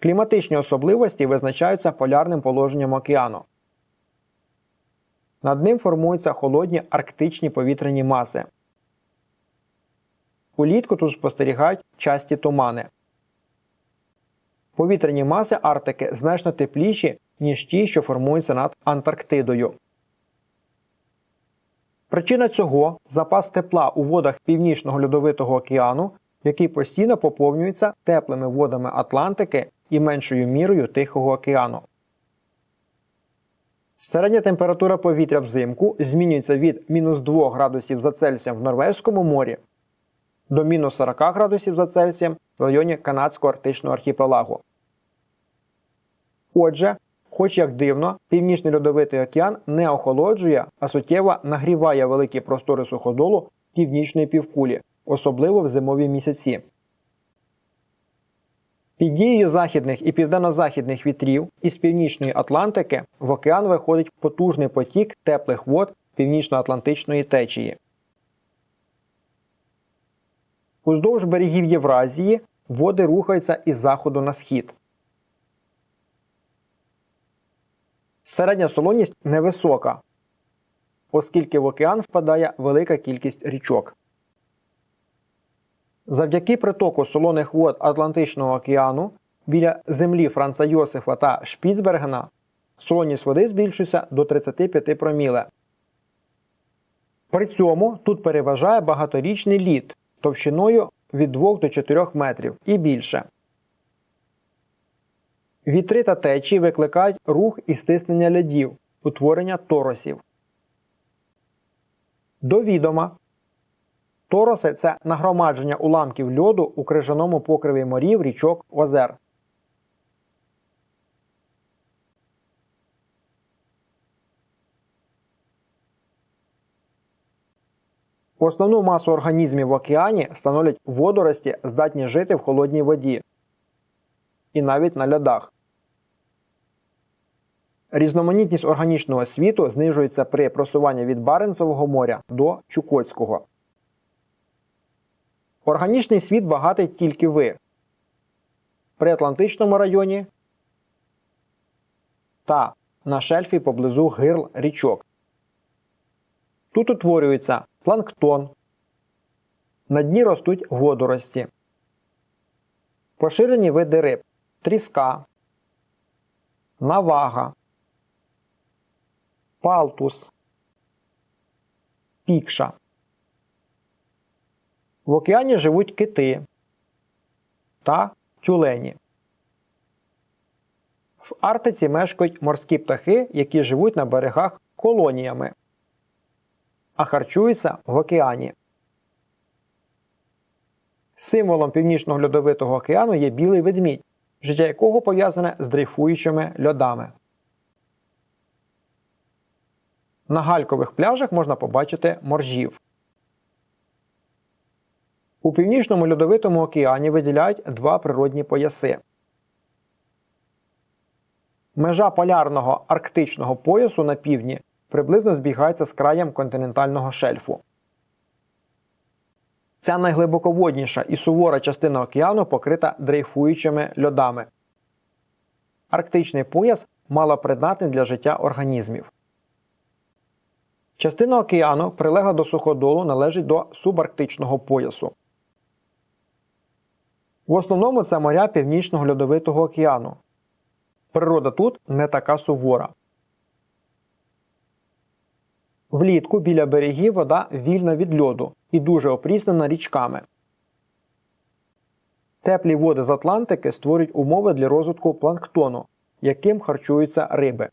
Кліматичні особливості визначаються полярним положенням океану. Над ним формуються холодні арктичні повітряні маси. Улітку тут спостерігають часті тумани. Повітряні маси Арктики значно тепліші, ніж ті, що формуються над Антарктидою. Причина цього запас тепла у водах Північного льодовитого океану, який постійно поповнюється теплими водами Атлантики і меншою мірою Тихого океану. Середня температура повітря взимку змінюється від мінус 2 градусів за Цельсієм в Норвезькому морі до мінус 40 градусів за Цельсієм в районі Канадського арктичного архіпелагу. Отже, хоч як дивно, Північний льодовитий океан не охолоджує, а суттєво нагріває великі простори суходолу північної півкулі, особливо в зимові місяці. Під дією західних і південно-західних вітрів із північної Атлантики в океан виходить потужний потік теплих вод північно-атлантичної течії. Уздовж берегів Євразії води рухаються із заходу на схід. Середня солоність невисока, оскільки в океан впадає велика кількість річок. Завдяки притоку солоних вод Атлантичного океану біля землі Франца Йосифа та Шпіцбергена солоність води збільшується до 35 проміле. При цьому тут переважає багаторічний лід товщиною від 2 до 4 метрів і більше. Вітри та течії викликають рух і стиснення льодів, утворення торосів. До відома. Тороси це нагромадження уламків льоду у крижаному покриві морів, річок, озер. Основну масу організмів в океані становлять водорості, здатні жити в холодній воді і навіть на льодах. Різноманітність органічного світу знижується при просуванні від Баренцевого моря до Чукотського. Органічний світ багатий тільки ви. При Атлантичному районі та на шельфі поблизу гирл річок. Тут утворюється планктон. На дні ростуть водорості. Поширені види риб тріска, навага, палтус, пікша. В океані живуть кити та тюлені. В Арктиці мешкають морські птахи, які живуть на берегах колоніями, а харчуються в океані. Символом Північного льодовитого океану є білий ведмідь, життя якого пов'язане з дрейфуючими льодами. На галькових пляжах можна побачити моржів. У північному льодовитому океані виділяють два природні пояси. Межа полярного арктичного поясу на півдні приблизно збігається з краєм континентального шельфу. Ця найглибоководніша і сувора частина океану покрита дрейфуючими льодами. Арктичний пояс малопридатний для життя організмів. Частина океану, прилегла до суходолу, належить до субарктичного поясу. В основному це моря Північного льодовитого океану. Природа тут не така сувора. Влітку біля берегів вода вільна від льоду і дуже опріснена річками. Теплі води з Атлантики створюють умови для розвитку планктону, яким харчуються риби.